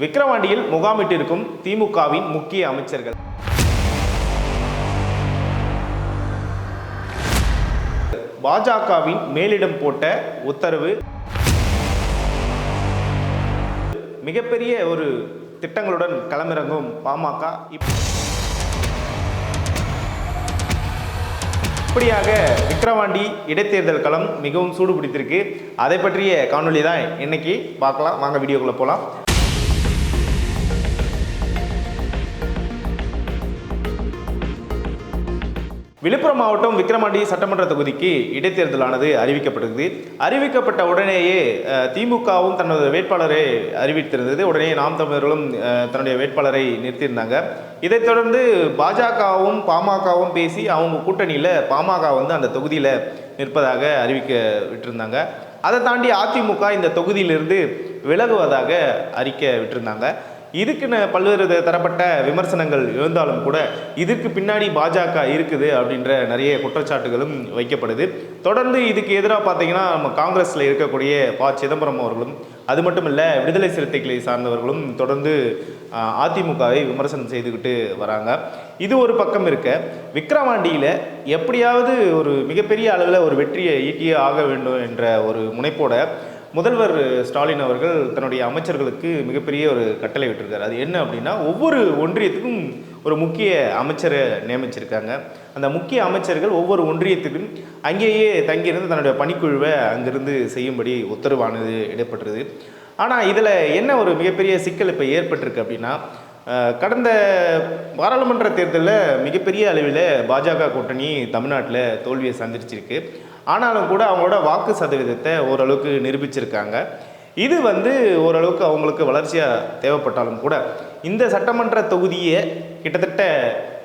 விக்கிரவாண்டியில் முகாமிட்டிருக்கும் திமுகவின் முக்கிய அமைச்சர்கள். பாஜகவின் மேலிடம் போட்ட உத்தரவு. மிகப்பெரிய ஒரு திட்டங்களுடன் களமிறங்கும் பாமக. இப்- இப்படியாக விக்கிரவாண்டி இடைத்தேர்தல் களம் மிகவும் சூடு பிடித்திருக்கு அதை பற்றிய காணொளி தான் இன்னைக்கு. பார்க்கலாம். வாங்க வீடியோக்குள்ள போகலாம் விழுப்புரம் மாவட்டம் விக்கிரவாண்டி சட்டமன்ற தொகுதிக்கு இடைத்தேர்தலானது அறிவிக்கப்பட்டிருந்தது. அறிவிக்கப்பட்ட உடனேயே திமுகவும் தனது வேட்பாளரை அறிவித்திருந்தது. உடனே நாம் தமிழர்களும் தன்னுடைய வேட்பாளரை நிறுத்தியிருந்தாங்க. இதைத் தொடர்ந்து பாஜகவும் பாமகவும் பேசி அவங்க கூட்டணியில் பாமக வந்து அந்த தொகுதியில் நிற்பதாக அறிவிக்க விட்டிருந்தாங்க அதை தாண்டி அதிமுக இந்த தொகுதியிலிருந்து விலகுவதாக அறிக்கை விட்டிருந்தாங்க. இதுக்குன்னு பல்வேறு தரப்பட்ட விமர்சனங்கள் எழுந்தாலும் கூட இதற்கு பின்னாடி பாஜக இருக்குது அப்படின்ற நிறைய குற்றச்சாட்டுகளும் வைக்கப்படுது. தொடர்ந்து இதுக்கு எதிராக பார்த்தீங்கன்னா நம்ம காங்கிரஸில் இருக்கக்கூடிய ப. சிதம்பரம் அவர்களும் அது மட்டும் இல்லை விடுதலை சிறுத்தைகளை சார்ந்தவர்களும் தொடர்ந்து அதிமுகவை விமர்சனம் செய்துக்கிட்டு வராங்க. இது ஒரு பக்கம் இருக்க விக்ரவாண்டியில் எப்படியாவது ஒரு மிகப்பெரிய அளவில் ஒரு வெற்றியை ஈட்டியே ஆக வேண்டும் என்ற ஒரு முனைப்போட முதல்வர் ஸ்டாலின் அவர்கள் தன்னுடைய அமைச்சர்களுக்கு மிகப்பெரிய ஒரு கட்டளை விட்டுருக்காரு. அது என்ன அப்படின்னா ஒவ்வொரு ஒன்றியத்துக்கும் ஒரு முக்கிய அமைச்சரை நியமிச்சிருக்காங்க. அந்த முக்கிய அமைச்சர்கள் ஒவ்வொரு ஒன்றியத்துக்கும் அங்கேயே தங்கியிருந்து தன்னுடைய பணிக்குழுவை அங்கிருந்து செய்யும்படி உத்தரவானது இடப்பட்டுருது ஆனால் இதில் என்ன ஒரு மிகப்பெரிய சிக்கல் இப்போ ஏற்பட்டிருக்கு அப்படின்னா கடந்த பாராளுமன்ற தேர்தலில் மிகப்பெரிய அளவில் பாஜக கூட்டணி தமிழ்நாட்டில் தோல்வியை சந்திச்சிருக்கு. ஆனாலும் கூட அவங்களோட வாக்கு சதவீதத்தை ஓரளவுக்கு நிரூபிச்சிருக்காங்க. இது வந்து ஓரளவுக்கு அவங்களுக்கு வளர்ச்சியாக தேவைப்பட்டாலும் கூட இந்த சட்டமன்ற தொகுதியை கிட்டத்தட்ட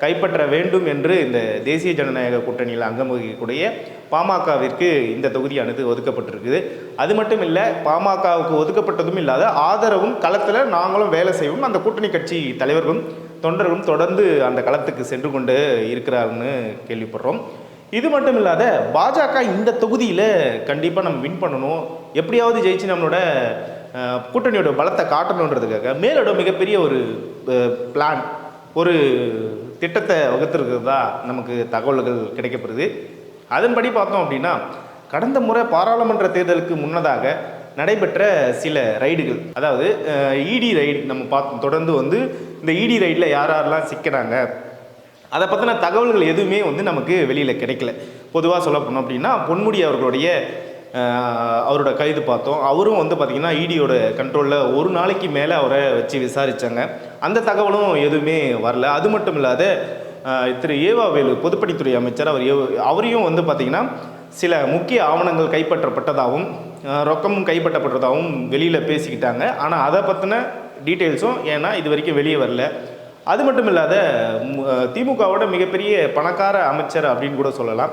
கைப்பற்ற வேண்டும் என்று இந்த தேசிய ஜனநாயக கூட்டணியில் அங்கம் வகிக்கக்கூடிய பாமகவிற்கு இந்த தொகுதியானது ஒதுக்கப்பட்டிருக்குது. அது மட்டும் இல்லை பாமகவுக்கு ஒதுக்கப்பட்டதும் இல்லாத ஆதரவும் களத்தில் நாங்களும் வேலை செய்வோம் அந்த கூட்டணி கட்சி தலைவர்களும் தொண்டர்களும் தொடர்ந்து அந்த களத்துக்கு சென்று கொண்டு இருக்கிறாருன்னு கேள்விப்படுறோம். இது மட்டும் இல்லாத பாஜக இந்த தொகுதியில் கண்டிப்பாக நம்ம வின் பண்ணணும். எப்படியாவது ஜெயிச்சு நம்மளோட கூட்டணியோட பலத்தை காட்டணுன்றதுக்காக மேலோட மிகப்பெரிய ஒரு பிளான் ஒரு திட்டத்தை வகுத்திருக்கிறதா நமக்கு தகவல்கள் கிடைக்கப்படுது. அதன்படி பார்த்தோம் அப்படின்னா கடந்த முறை பாராளுமன்ற தேர்தலுக்கு முன்னதாக நடைபெற்ற சில ரைடுகள் அதாவது இடி ரைடு நம்ம பார்த்தோம். தொடர்ந்து வந்து இந்த இடி ரைடில் யார் யாரெல்லாம் சிக்கிறாங்க அதை பற்றின தகவல்கள் எதுவுமே வந்து நமக்கு வெளியில் கிடைக்கல. பொதுவாக சொல்ல போனோம் அப்படின்னா பொன்முடி அவர்களுடைய அவரோட கைது பார்த்தோம். அவரும் வந்து பார்த்திங்கன்னா இடியோட கண்ட்ரோலில் ஒரு நாளைக்கு மேலே அவரை வச்சு விசாரித்தாங்க அந்த தகவலும் எதுவுமே வரல. அது மட்டும் இல்லாத திரு ஏவா வேலு பொதுப்பணித்துறை அமைச்சர் அவர் அவரையும் வந்து பார்த்திங்கன்னா சில முக்கிய ஆவணங்கள் கைப்பற்றப்பட்டதாகவும் ரொக்கமும் கைப்பற்றப்பட்டதாகவும் வெளியில் பேசிக்கிட்டாங்க. ஆனால் அதை பற்றின டீட்டெயில்ஸும் ஏன்னா இது வரைக்கும் வெளியே வரல. அது மட்டும் இல்லாத மு- திமுகவோட மிகப்பெரிய பணக்கார அமைச்சர் அப்படின்னு கூட சொல்லலாம்.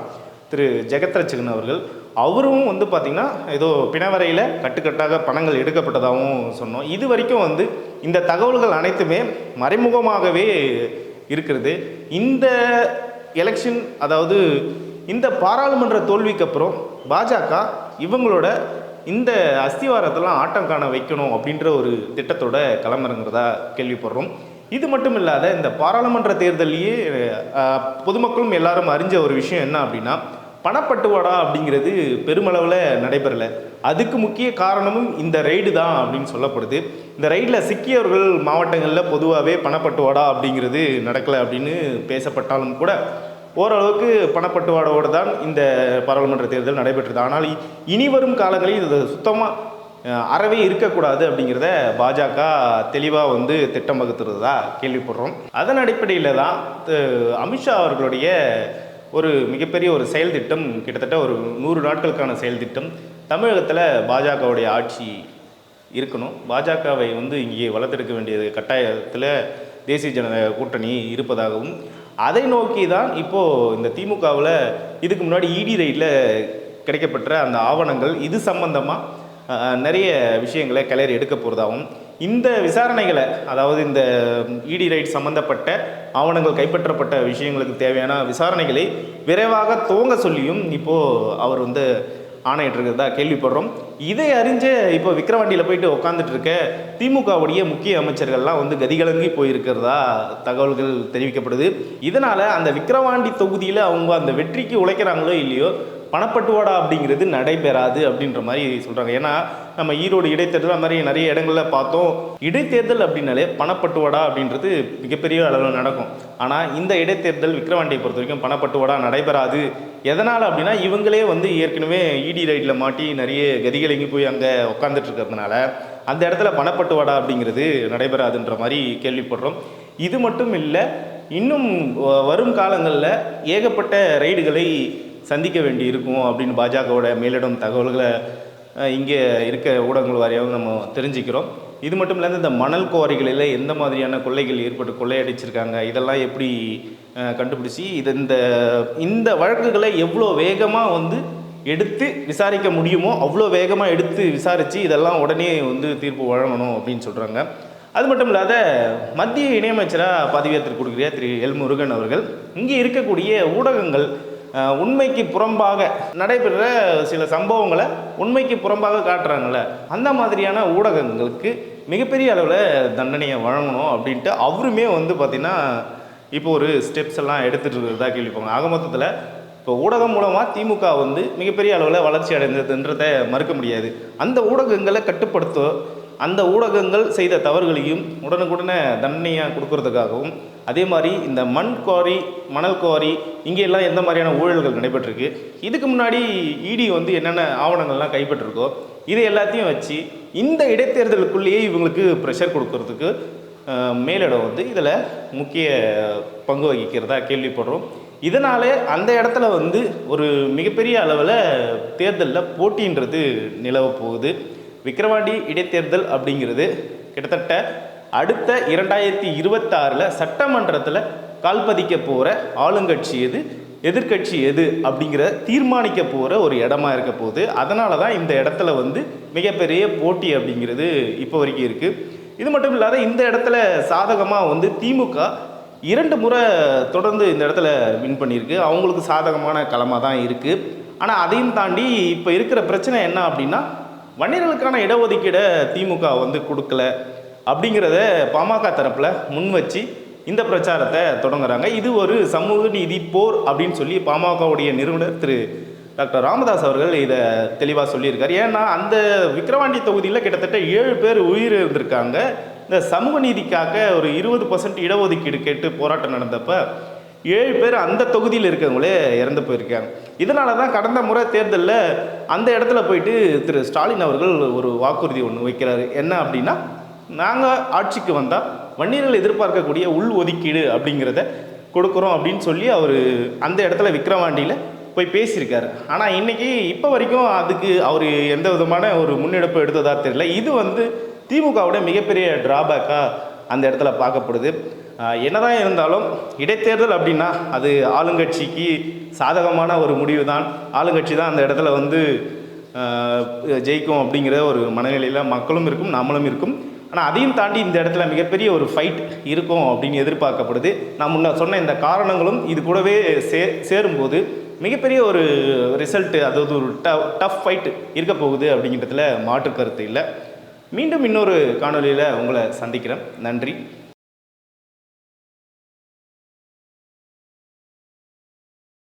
திரு. ஜெகத்ரட்சகன் அவர்கள். அவரும் வந்து பார்த்திங்கன்னா ஏதோ பிணவரையில் கட்டுக்கட்டாக பணங்கள் எடுக்கப்பட்டதாகவும் சொன்னோம். இது வரைக்கும் வந்து இந்த தகவல்கள் அனைத்துமே மறைமுகமாகவே இருக்கிறது. இந்த எலெக்ஷன் அதாவது இந்த பாராளுமன்ற தோல்விக்கு அப்புறம் பாஜக இவங்களோட இந்த அஸ்திவாரத்தெல்லாம் ஆட்டம் காண வைக்கணும் அப்படின்ற ஒரு திட்டத்தோட களமிறங்குறதா கேள்விப்படுறோம். இது மட்டும் இல்லாத இந்த பாராளுமன்ற தேர்தலையே பொதுமக்களும் எல்லாரும் அறிஞ்ச ஒரு விஷயம் என்ன அப்படின்னா பணப்பட்டுவாடா அப்படிங்கிறது பெருமளவில் நடைபெறலை. அதுக்கு முக்கிய காரணமும் இந்த ரைடு தான் அப்படின்னு சொல்லப்படுது. இந்த ரைடில் சிக்கியவர்கள் மாவட்டங்களில் பொதுவாகவே பணப்பட்டுவாடா அப்படிங்கிறது நடக்கலை அப்படின்னு பேசப்பட்டாலும் கூட ஓரளவுக்கு பணப்பட்டுவாடோடு தான் இந்த பாராளுமன்ற தேர்தல் நடைபெற்றது. ஆனால் இனி வரும் காலங்களில் இது சுத்தமாக அறவே இருக்கக்கூடாது அப்படிங்கிறத பாஜக தெளிவாக வந்து திட்டம் வகுத்துறதா கேள்விப்படுறோம். அதன் அடிப்படையில் தான் அமித்ஷா அவர்களுடைய ஒரு மிகப்பெரிய ஒரு செயல் திட்டம் கிட்டத்தட்ட ஒரு நூறு நாட்களுக்கான செயல் திட்டம் தமிழகத்தில் பாஜகவுடைய ஆட்சி இருக்கணும். பாஜகவை வந்து இங்கே வளர்த்தெடுக்க வேண்டியது கட்டாயத்தில் தேசிய ஜனநாயக கூட்டணி இருப்பதாகவும் அதை நோக்கி தான் இப்போது இந்த திமுகவில் இதுக்கு முன்னாடி இடி ரைடில் கிடைக்கப்பெற்ற அந்த ஆவணங்கள் இது சம்பந்தமாக நிறைய விஷயங்களை கிளறி எடுக்க போகிறதாகவும் இந்த விசாரணைகளை அதாவது இந்த இடி ரைட் சம்பந்தப்பட்ட ஆவணங்கள் கைப்பற்றப்பட்ட விஷயங்களுக்கு தேவையான விசாரணைகளை விரைவாக துவங்க சொல்லியும் இப்போது அவர் வந்து ஆணையிட்டிருக்கிறதா கேள்விப்படுறோம். இதை அறிஞ்ச இப்போ விக்கிரவாண்டியில் போயிட்டு உட்காந்துட்டு இருக்க திமுகவுடைய முக்கிய அமைச்சர்கள்லாம் வந்து கதிகலங்கி போயிருக்கிறதா தகவல்கள் தெரிவிக்கப்படுது. இதனால் அந்த விக்கிரவாண்டி தொகுதியில் அவங்க அந்த வெற்றிக்கு உழைக்கிறாங்களோ இல்லையோ பணப்பட்டுவாடா அப்படிங்கிறது நடைபெறாது அப்படின்ற மாதிரி சொல்கிறாங்க ஏன்னா நம்ம ஈரோடு இடைத்தேர்தல் அந்த மாதிரி நிறைய இடங்களில் பார்த்தோம். இடைத்தேர்தல் அப்படின்னாலே பணப்பட்டுவாடா அப்படின்றது மிகப்பெரிய அளவில் நடக்கும். ஆனால் இந்த இடைத்தேர்தல் விக்ரவாண்டியை பொறுத்த வரைக்கும் பணப்பட்டுவாடா நடைபெறாது. எதனால் அப்படின்னா இவங்களே வந்து ஏற்கனவே இடி ரைடில் மாட்டி நிறைய கதிகலங்கி போய் அங்கே உட்காந்துட்டு இருக்கிறதுனால அந்த இடத்துல பணப்பட்டுவாடா அப்படிங்கிறது நடைபெறாதுன்ற மாதிரி கேள்விப்படுறோம். இது மட்டும் இல்லை இன்னும் வரும் காலங்களில் ஏகப்பட்ட ரைடுகளை சந்திக்க வேண்டி இருக்கும் அப்படின்னு பாஜகவோட மேலிடம் தகவல்களை இங்கே இருக்க ஊடகங்கள் வாரியாக நம்ம தெரிஞ்சுக்கிறோம். இது மட்டும் இல்லாமல் இந்த மணல் குவாரிகளில் எந்த மாதிரியான கொள்ளைகள் ஏற்பட்டு கொள்ளையடிச்சிருக்காங்க? இதெல்லாம் எப்படி கண்டுபிடிச்சி இது இந்த இந்த வழக்குகளை எவ்வளோ வேகமாக வந்து எடுத்து விசாரிக்க முடியுமோ அவ்வளோ வேகமாக எடுத்து விசாரித்து இதெல்லாம் உடனே வந்து தீர்ப்பு வழங்கணும் அப்படின்னு சொல்கிறாங்க அது மட்டும் இல்லாத மத்திய இணையமைச்சராக பதவியேற்று கொடுக்குற திரு எல் முருகன் அவர்கள். இங்கே இருக்கக்கூடிய ஊடகங்கள் உண்மைக்கு புறம்பாக நடைபெற சில சம்பவங்களை உண்மைக்கு புறம்பாக காட்டுறாங்கல்ல அந்த மாதிரியான ஊடகங்களுக்கு மிகப்பெரிய அளவில் தண்டனையை வழங்கணும் அப்படின்ட்டு அவருமே வந்து பார்த்திங்கன்னா இப்போ ஒரு ஸ்டெப்ஸ் எல்லாம் எடுத்துகிட்டு இருக்கிறதா கேள்விப்பாங்க ஆக மொத்தத்தில் இப்போ ஊடகம் மூலமாக திமுக வந்து மிகப்பெரிய அளவில் வளர்ச்சி அடைந்ததுன்றதை மறுக்க முடியாது. அந்த ஊடகங்களை கட்டுப்படுத்த அந்த ஊடகங்கள் செய்த தவறுகளையும் உடனுக்குடனே தண்டனையாக கொடுக்கறதுக்காகவும் அதே மாதிரி இந்த மண் குவாரி மணல் குவாரி இங்கே எல்லாம் எந்த மாதிரியான ஊழல்கள் நடைபெற்றிருக்கு? இதுக்கு முன்னாடி இடி வந்து என்னென்ன ஆவணங்கள்லாம் கைப்பற்றிருக்கோ இது எல்லாத்தையும் வச்சு இந்த இடைத்தேர்தலுக்குள்ளேயே இவங்களுக்கு ப்ரெஷர் கொடுக்கறதுக்கு மேலிடம் வந்து இதில் முக்கிய பங்கு வகிக்கிறதா கேள்விப்படுறோம். இதனாலே அந்த இடத்துல வந்து ஒரு மிகப்பெரிய அளவில் தேர்தலில் போட்டின்றது நிலவ போகுது. விக்கிரவாண்டி இடைத்தேர்தல் அப்படிங்கிறது கிட்டத்தட்ட அடுத்த இரண்டாயிரத்தி இருபத்தாறில் சட்டமன்றத்தில் கால்பதிக்க போகிற ஆளுங்கட்சி எது எதிர்க்கட்சி எது அப்படிங்கிற தீர்மானிக்க போகிற ஒரு இடமா இருக்க போகுது. அதனால தான் இந்த இடத்துல வந்து மிகப்பெரிய போட்டி அப்படிங்கிறது இப்போ வரைக்கும் இருக்குது இது மட்டும் இல்லாத இந்த இடத்துல சாதகமாக வந்து திமுக இரண்டு முறை தொடர்ந்து இந்த இடத்துல வின் பண்ணியிருக்கு. அவங்களுக்கு சாதகமான களமாக தான் இருக்குது ஆனால் அதையும் தாண்டி இப்போ இருக்கிற பிரச்சனை என்ன அப்படின்னா வன்னியர்களுக்கான இடஒதுக்கீடை திமுக வந்து கொடுக்கல அப்படிங்கிறத பாமக தரப்பில் முன் வச்சு இந்த பிரச்சாரத்தை தொடங்குறாங்க. இது ஒரு சமூக நீதி போர் அப்படின்னு சொல்லி பாமகவுடைய நிறுவனர் திரு டாக்டர் ராமதாஸ் அவர்கள் இதை தெளிவாக சொல்லியிருக்காரு. ஏன்னா அந்த விக்கிரவாண்டி தொகுதியில் கிட்டத்தட்ட ஏழு பேர் உயிர் இருந்திருக்காங்க இந்த சமூக நீதிக்காக ஒரு இருபது பர்சன்ட் இடஒதுக்கீடு கேட்டு போராட்டம் நடந்தப்போ ஏழு பேர் அந்த தொகுதியில் இருக்கிறவங்களே இறந்து போயிருக்காங்க. இதனால தான் கடந்த முறை தேர்தலில் அந்த இடத்துல போயிட்டு திரு ஸ்டாலின் அவர்கள் ஒரு வாக்குறுதி ஒன்று வைக்கிறாரு. என்ன அப்படின்னா நாங்கள் ஆட்சிக்கு வந்தால் வன்னியர்கள் எதிர்பார்க்கக்கூடிய உள் ஒதுக்கீடு அப்படிங்கிறத கொடுக்குறோம் அப்படின்னு சொல்லி அவர் அந்த இடத்துல விக்ரவாண்டியில் போய் பேசியிருக்காரு. ஆனால் இன்னைக்கு இப்போ வரைக்கும் அதுக்கு அவர் எந்த விதமான ஒரு முன்னெடுப்பு எடுத்ததா தெரியல. இது வந்து திமுகவுடைய மிகப்பெரிய ட்ராபேக்காக அந்த இடத்துல பார்க்கப்படுது. என்னதான் இருந்தாலும் இடைத்தேர்தல் அப்படின்னா அது ஆளுங்கட்சிக்கு சாதகமான ஒரு முடிவு தான் ஆளுங்கட்சி தான் அந்த இடத்துல வந்து ஜெயிக்கும் அப்படிங்கிற ஒரு மனநிலையில் மக்களும் இருக்கும் நம்மளும் இருக்கும். ஆனால் அதையும் தாண்டி இந்த இடத்துல மிகப்பெரிய ஒரு ஃபைட் இருக்கும் அப்படின்னு எதிர்பார்க்கப்படுது. நான் முன்ன சொன்ன இந்த காரணங்களும் இது கூடவே சே சேரும்போது மிகப்பெரிய ஒரு ரிசல்ட்டு அதாவது ஒரு டஃப் டஃப் ஃபைட் இருக்க போகுது அப்படிங்கிறதுல மாற்று கருத்து இல்லை. மீண்டும் இன்னொரு காணொளியில் உங்களை சந்திக்கிறேன். நன்றி.